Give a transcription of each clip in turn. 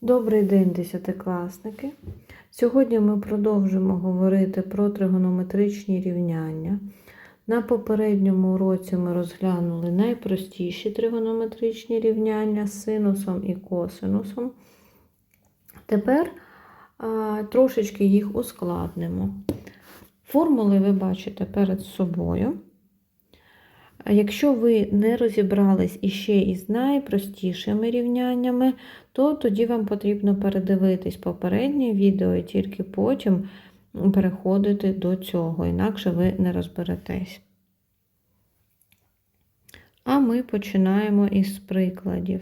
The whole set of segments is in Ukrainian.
Добрий день, десятикласники! Сьогодні ми продовжимо говорити про тригонометричні рівняння. На попередньому уроці ми розглянули найпростіші тригонометричні рівняння з синусом і косинусом. Тепер а, трошечки їх ускладнимо. Формули ви бачите перед собою. Якщо ви не розібрались іще із найпростішими рівняннями, то тоді вам потрібно передивитись попереднє відео і тільки потім переходити до цього, інакше ви не розберетесь. А ми починаємо із прикладів.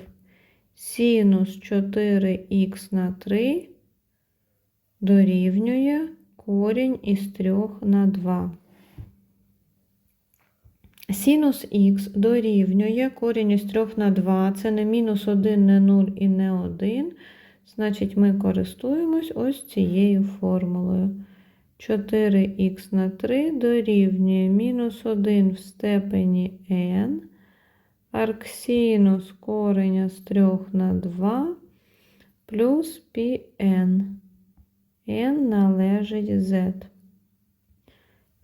Синус 4х на 3 дорівнює корінь із 3 на 2. Синус х дорівнює корінь із 3 на 2, це не мінус 1, не 0 і не 1. Значить, ми користуємось ось цією формулою. 4х на 3 дорівнює мінус 1 в степені n, арксинус кореня з 3 на 2 плюс πn. n належить z.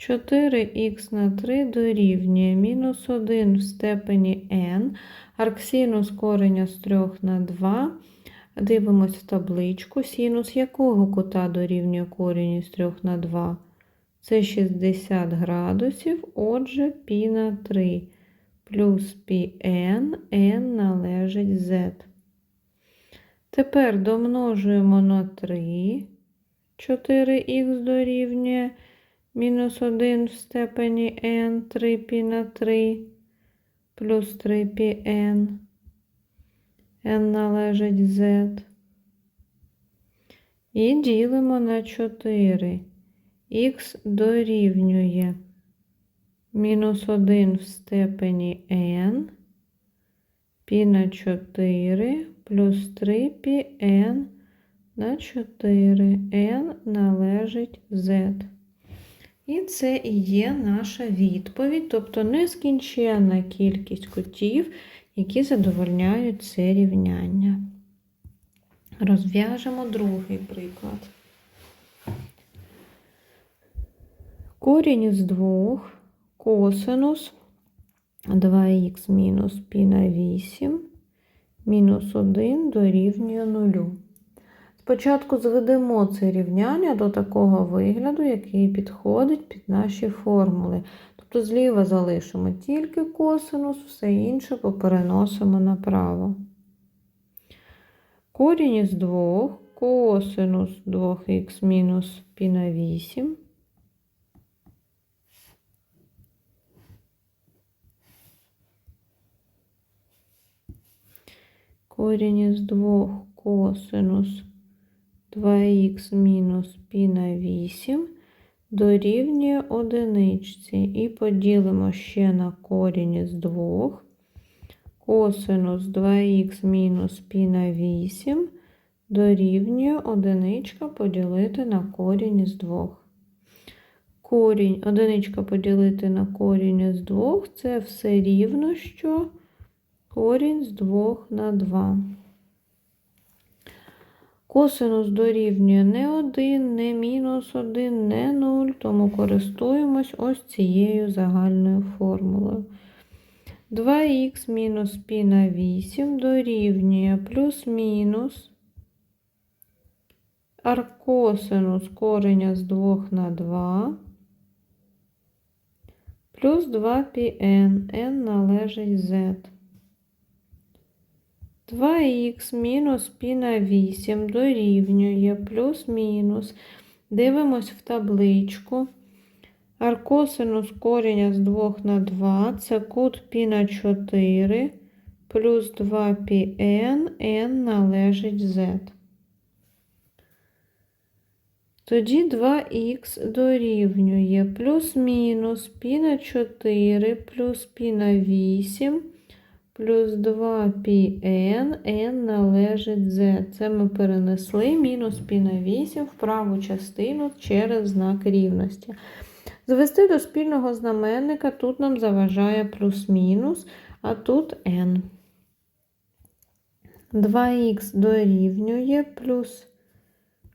4х на 3 дорівнює мінус 1 в степені n, арксинус кореня з 3 на 2. Дивимось в табличку. Синус якого кута дорівнює корінь із 3 на 2? Це 60 градусів, отже, π на 3 плюс πn, n належить z. Тепер домножуємо на 3. 4х дорівнює мінус 1 в степені n 3π на 3 плюс 3πn. n належить z. І ділимо на 4. х дорівнює мінус 1 в степені n π на 4 плюс 3πn на 4. n належить z. І це і є наша відповідь, тобто нескінченна кількість кутів, які задовольняють це рівняння. Розв'яжемо другий приклад. Корінь із 2 косинус 2х мінус π на 8 мінус 1 дорівнює 0. Спочатку зведемо це рівняння до такого вигляду, який підходить під наші формули. Тобто зліва залишимо тільки косинус, все інше попереносимо направо. Корінь із 2, косинус 2х мінус π на 8. Корінь із 2 косинус 2х мінус π на 8 дорівнює одиничці. І поділимо ще на корінь із 2. Косинус 2х мінус π на 8 дорівнює одиничка поділити на корінь із 2. Корінь, одиничка поділити на корінь із 2 це все рівно, що корінь з 2 на 2. Косинус дорівнює не 1, не мінус 1, не 0, тому користуємось ось цією загальною формулою. 2х мінус π на 8 дорівнює плюс-мінус аркосинус кореня з 2 на 2 плюс 2πn, n належить z. 2х мінус пі на 8 дорівнює плюс-мінус. Дивимось в табличку. Аркосинус коріння з 2 на 2, це кут пі на 4 плюс 2 πn, n належить z. Тоді 2х дорівнює плюс-мінус пі на 4 плюс пі на 8 плюс 2πn, n належить z. Це ми перенесли мінус π на 8 в праву частину через знак рівності. Звести до спільного знаменника тут нам заважає плюс-мінус, а тут n. 2х дорівнює плюс,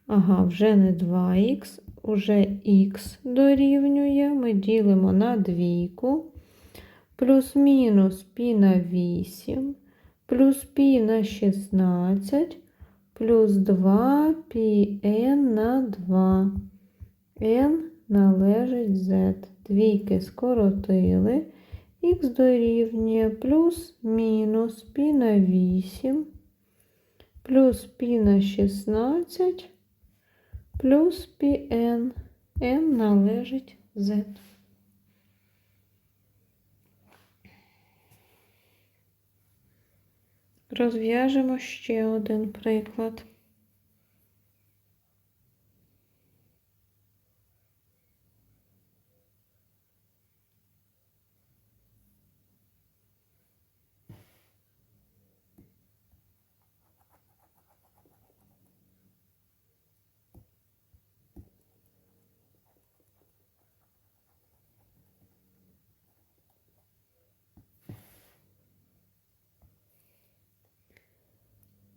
ага, вже не 2х, уже х дорівнює. Ми ділимо на двійку, плюс-мінус пі на 8, плюс пі на 16, плюс 2 пі n на 2. n належить z. Двійки скоротили. Х дорівнює плюс мінус пі на 8, плюс пі на 16, плюс пі n. n належить z. Rozwiążemy jeszcze jeden przykład.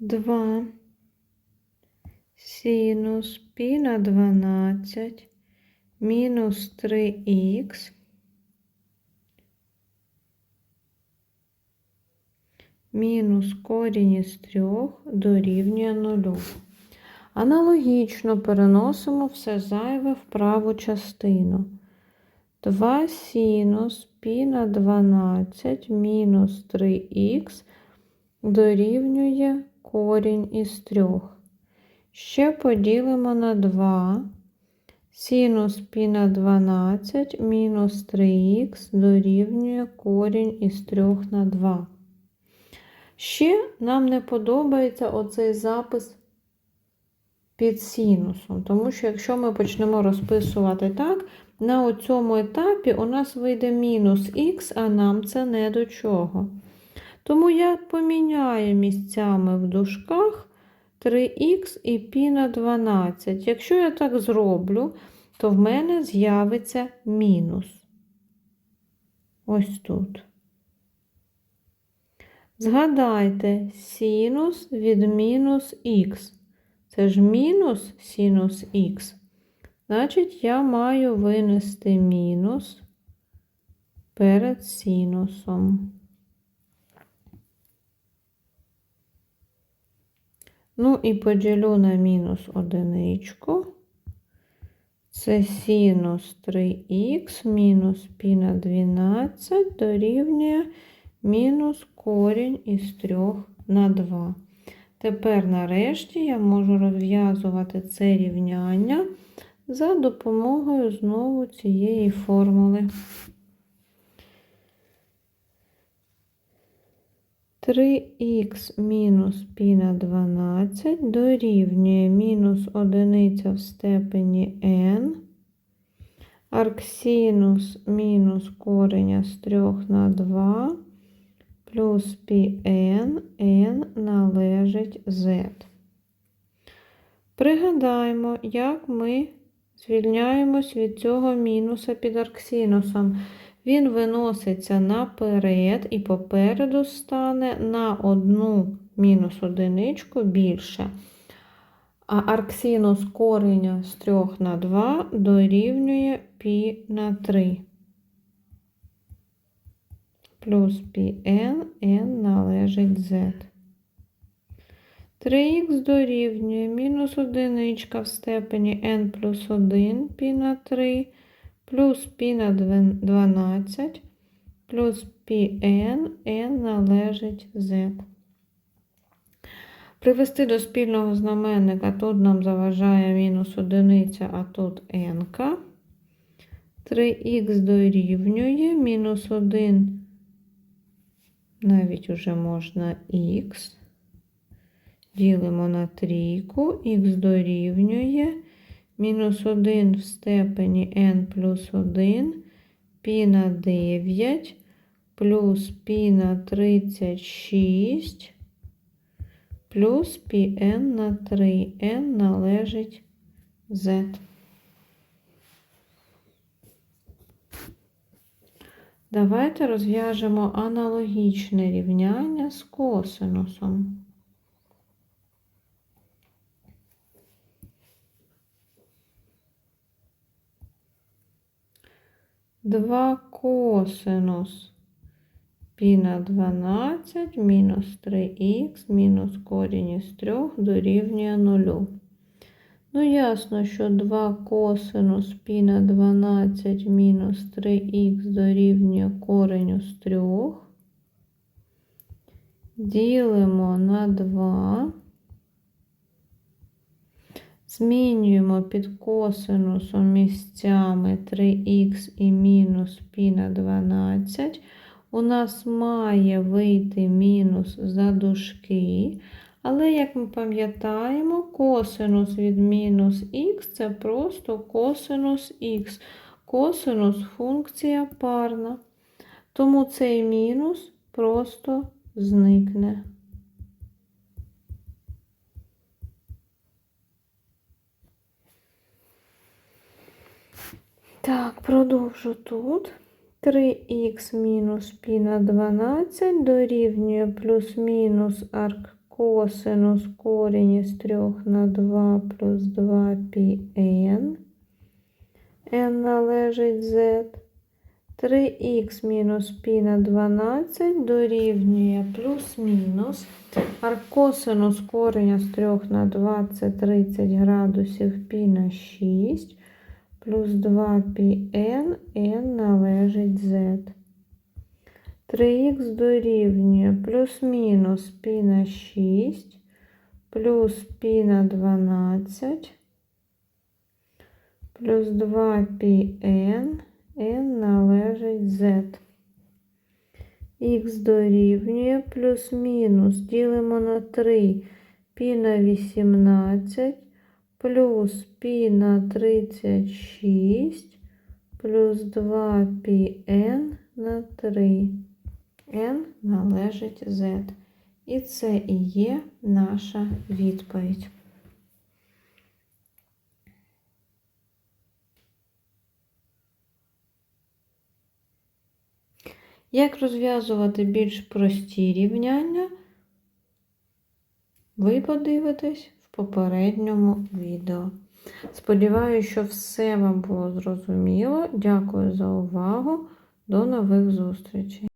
2. Синус пі на 12 мінус 3х мінус корінь із 3 дорівнює 0. Аналогічно переносимо все зайве в праву частину. 2 синус пі на 12 мінус 3х дорівнює корінь із 3. Ще поділимо на 2. Синус пі на 12 мінус 3х дорівнює корінь із 3 на 2. Ще нам не подобається оцей запис під синусом, тому що якщо ми почнемо розписувати так, на цьому етапі у нас вийде мінус х, а нам це не до чого. Тому я поміняю місцями в дужках 3х і π на 12. Якщо я так зроблю, то в мене з'явиться мінус. Ось тут. Згадайте синус від мінус х. Це ж мінус синус х. Значить, я маю винести мінус перед синусом. Ну і поділю на мінус одиничку. Це синус 3х мінус π на 12 дорівнює мінус корінь із 3 на 2. Тепер, нарешті, я можу розв'язувати це рівняння за допомогою знову цієї формули. 3х мінус π на 12 дорівнює мінус одиниця в степені n, арксинус мінус кореня з 3 на 2 плюс πn, n належить z. Пригадаємо, як ми звільняємось від цього мінуса під арксинусом Він виноситься наперед і попереду стане на одну мінус одиничку більше. А арксинус кореня з 3 на 2 дорівнює π на 3. Плюс πn, n належить z. 3х дорівнює мінус одиничка в степені n плюс 1 π на 3 плюс π на 12 плюс πn, n належить z. Привести до спільного знаменника тут нам заважає мінус одиниця, а тут n. 3х дорівнює мінус 1, навіть уже можна х. Ділимо на трійку, х дорівнює мінус 1 в степені n плюс 1, пі на 9, плюс пі на 36, плюс пі n на 3, n належить z. Давайте розв'яжемо аналогічне рівняння з косинусом. 2 косинус пі на 12 мінус 3х мінус корінь із 3 дорівнює 0. Ну, ясно, що 2 косинус пі на 12 мінус 3х дорівнює кореню з 3. Ділимо на 2. Змінюємо під косинусом місцями 3х і мінус пі на 12. У нас має вийти мінус за дужки. Але, як ми пам'ятаємо, косинус від мінус х це просто косинус х. Косинус функція парна. Тому цей мінус просто зникне. Так, продовжу тут. 3х мінус пі на 12 дорівнює плюс-мінус арк косинус корінь із 3 на 2 плюс 2 пі n. n належить z. 3х мінус пі на 12 дорівнює плюс-мінус. Аркосинус кореня з 3 на 2 це 30 градусів пі на 6 плюс 2 пі n, n належить z. 3х дорівнює плюс-мінус пі на 6 плюс пі на 12 плюс 2 пі n, n належить z. Х дорівнює плюс-мінус ділимо на 3 пі на 18 плюс пі на 36 плюс 2 пі на 3. n належить z. І це і є наша відповідь. Як розв'язувати більш прості рівняння, ви подивитесь попередньому відео. Сподіваюся, що все вам було зрозуміло. Дякую за увагу. До нових зустрічей!